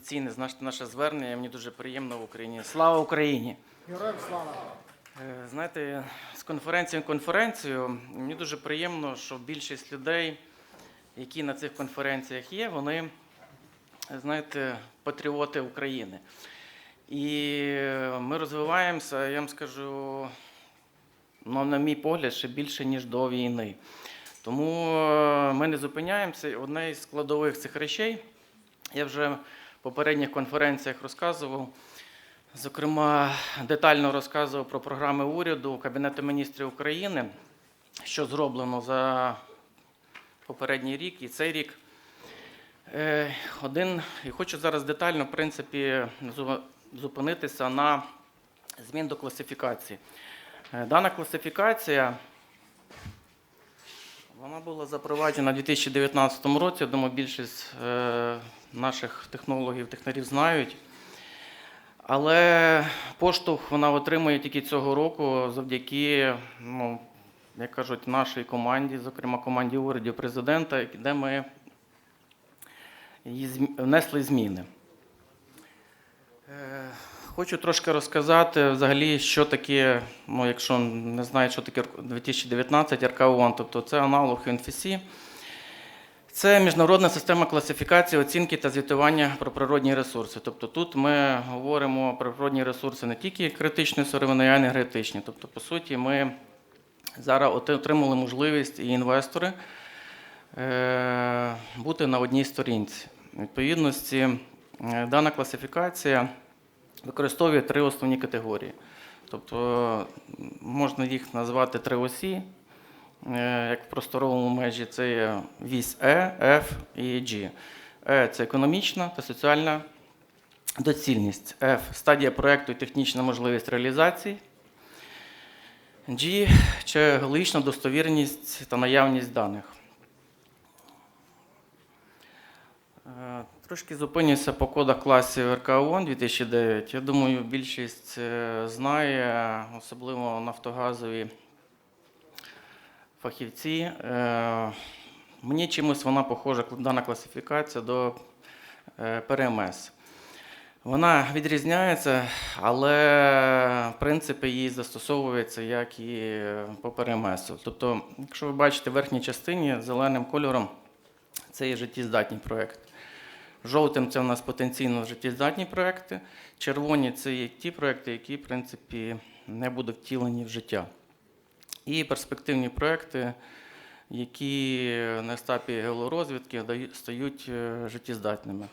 традиційне знаєте, наше звернення. Мені дуже приємно в Україні. Слава Україні! Героям слава! Е, Знаєте, з конференції в конференцію мені дуже приємно, що більшість людей, які на цих конференціях є, вони, знаєте, патріоти України. І ми розвиваємося, я вам скажу, ну, на мій погляд, ще більше, ніж до війни. Тому е, ми не зупиняємося. Одне із складових цих речей, я вже попередніх конференціях розказував. Зокрема, детально розказував про програми уряду Кабінету міністрів України, що зроблено за попередній рік і цей рік. Е, Один, і хочу зараз детально, в принципі, зупинитися на змін до класифікації. Е, Дана класифікація вона була запроваджена у 2019 році. Я думаю, більшість е, наших технологів, технарів знають. Але поштовх вона отримує тільки цього року завдяки, ну, як кажуть, нашій команді, зокрема команді урядів президента, де ми внесли зміни. Е, Хочу трошки розказати взагалі, що таке, ну, якщо не знають, що таке 2019 РК ООН, тобто це аналог НФСі. Це міжнародна система класифікації, оцінки та звітування про природні ресурси. Тобто тут ми говоримо про природні ресурси не тільки критичної сировини, а й енергетичні. Тобто, по суті, ми зараз отримали можливість і інвестори е, бути на одній сторінці. Відповідності, е, дана класифікація використовує три основні категорії. Тобто можна їх назвати три осі, як в просторовому межі це є вісь Е, F і G. Е це економічна та соціальна доцільність. F стадія проекту і технічна можливість реалізації. G це геологічна достовірність та наявність даних. Е, Трошки зупинюся по кодах класів РК ООН 2009. Я думаю, більшість е, знає, особливо нафтогазові фахівці. Е, Мені чимось вона похожа, дана класифікація до е, ПРМС. Вона відрізняється, але в принципі її застосовується як і по ПРМС. Тобто, якщо ви бачите в верхній частині зеленим кольором, це є життєздатні проекти. Жовтим це у нас потенційно життєздатні проекти. Червоні це є ті проекти, які, в принципі, не будуть втілені в життя. І перспективні проекти, які на етапі геолорозвідки стають е, життєздатними.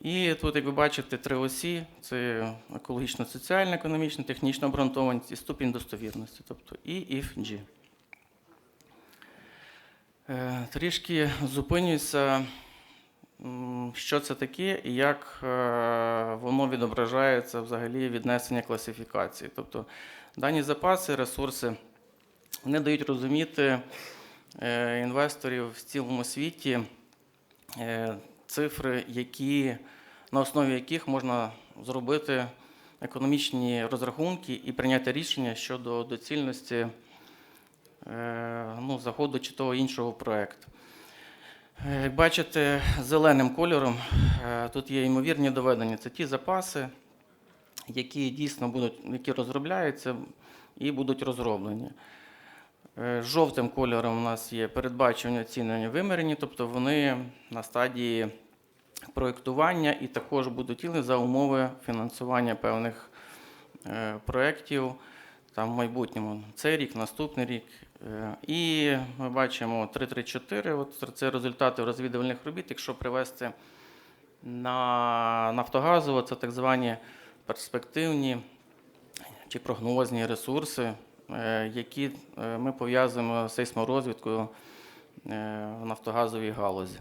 І тут, як ви бачите, три осі: це екологічно соціальна, економічна, технічна обґрунтованість і ступінь достовірності, тобто І, IF, G. Е, Трішки зупинюся, що це таке і як е, воно відображається взагалі віднесення класифікації. Тобто дані запаси, ресурси вони дають розуміти е, інвесторів в цілому світі е, цифри, які, на основі яких можна зробити економічні розрахунки і прийняти рішення щодо доцільності е, ну, заходу чи того іншого проєкту. Як бачите, зеленим кольором тут є ймовірні доведення. Це ті запаси, які дійсно будуть, які розробляються і будуть розроблені. Е, Жовтим кольором у нас є передбачення оцінення вимірені, тобто вони на стадії проєктування і також будуть тіли за умови фінансування певних е, проєктів там, в майбутньому. Цей рік, наступний рік. Е, І ми бачимо 334, от це результати розвідувальних робіт. Якщо привести на Нафтогазово, це так звані перспективні чи прогнозні ресурси, які е, ми пов'язуємо з сейсморозвідкою е, в нафтогазовій галузі.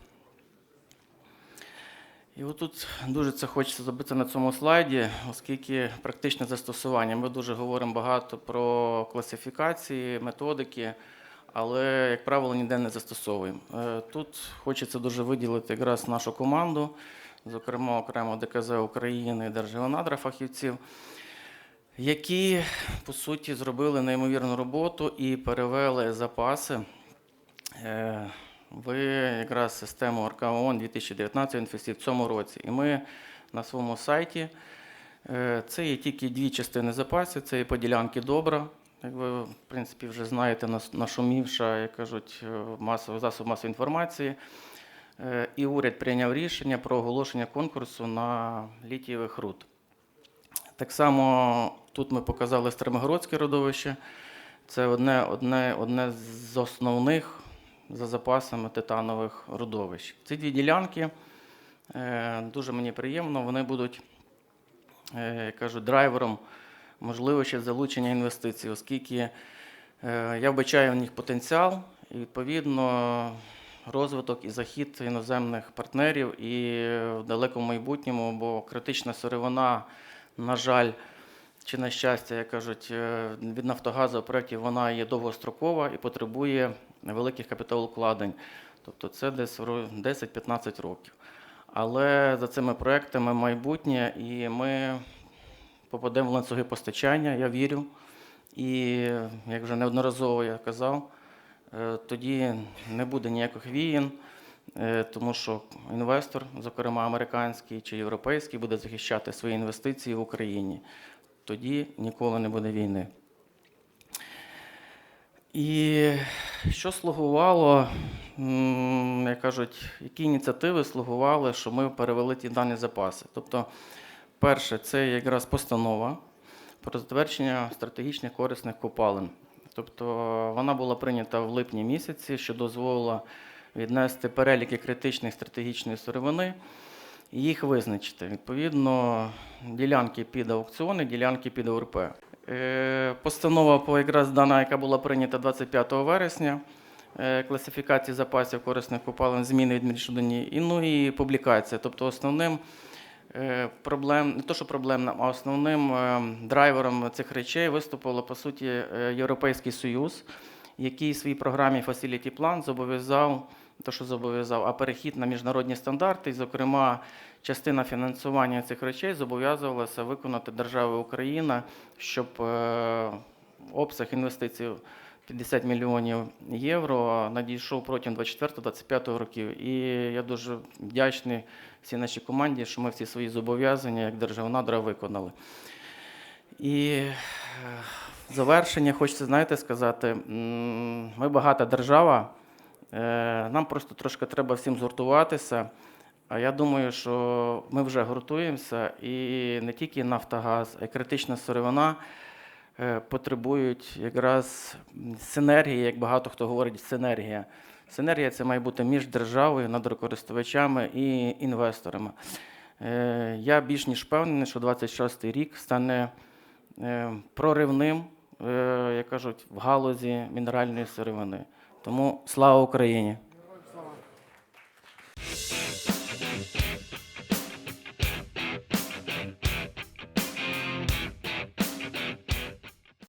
І отут дуже це хочеться зробити на цьому слайді, оскільки практичне застосування. Ми дуже говоримо багато про класифікації, методики, але, як правило, ніде не застосовуємо. Е, Тут хочеться дуже виділити якраз нашу команду, зокрема окремо ДКЗ України, Держгеонадра фахівців, які, по суті, зробили неймовірну роботу і перевели запаси е, в якраз систему РК ООН 2019 інфекцій в цьому році. І ми на своєму сайті. Е, Це є тільки дві частини запасів, це є поділянки добра. Як ви, в принципі, вже знаєте, нашумівша, як кажуть, е, засоб масової інформації. І уряд прийняв рішення про оголошення конкурсу на літієвих руд. Так само тут ми показали Стремогородське родовище. Це одне, одне, одне з основних за запасами титанових родовищ. Ці дві ділянки е, дуже мені приємно, вони будуть, е, як кажуть, драйвером можливості залучення інвестицій, оскільки е, я вбачаю в них потенціал і відповідно розвиток і захід іноземних партнерів і в далекому майбутньому, бо критична сировина, на жаль, чи на щастя, як кажуть, е, від Нафтогазу проєктів вона є довгострокова і потребує великих капіталовкладень. Тобто це десь 10-15 років. Але за цими проектами майбутнє, і ми попадемо в ланцюги постачання, я вірю. І як вже неодноразово я казав, е, тоді не буде ніяких віїн, е, тому що інвестор, зокрема американський чи європейський, буде захищати свої інвестиції в Україні. Тоді ніколи не буде війни. І що слугувало, як кажуть, які ініціативи слугували, що ми перевели ті дані запаси? Тобто, перше, це якраз постанова про затвердження стратегічних корисних копалин. Тобто вона була прийнята в липні місяці, що дозволила віднести переліки критичних стратегічної сировини їх визначити. Відповідно, ділянки під аукціони, ділянки під ОРП. Е, Постанова по якраз дана, яка була прийнята 25 вересня, е, класифікації запасів корисних копалин, зміни від міжнародні, і ну і публікація. Тобто основним е, проблем, не то, що проблемним, а основним драйвером цих речей виступило по суті Європейський Союз, який в своїй програмі Facility Plan зобов'язав, то що зобов'язав, а перехід на міжнародні стандарти, і, зокрема, частина фінансування цих речей зобов'язувалася виконати держава Україна, щоб е, обсяг інвестицій 50 мільйонів євро надійшов протягом 24-25 років. І я дуже вдячний всій нашій команді, що ми всі свої зобов'язання як державнадра виконали. І е, завершення хочеться, знаєте, сказати, ми багата держава, нам просто трошки треба всім згуртуватися. А я думаю, що ми вже гуртуємося, і не тільки Нафтогаз, а й критична сировина е, потребують якраз синергії, як багато хто говорить, синергія. Синергія це має бути між державою, надрокористувачами і інвесторами. Е, Я більш ніж впевнений, що 26-й рік стане е, проривним, е, як кажуть, в галузі мінеральної сировини. Тому слава Україні!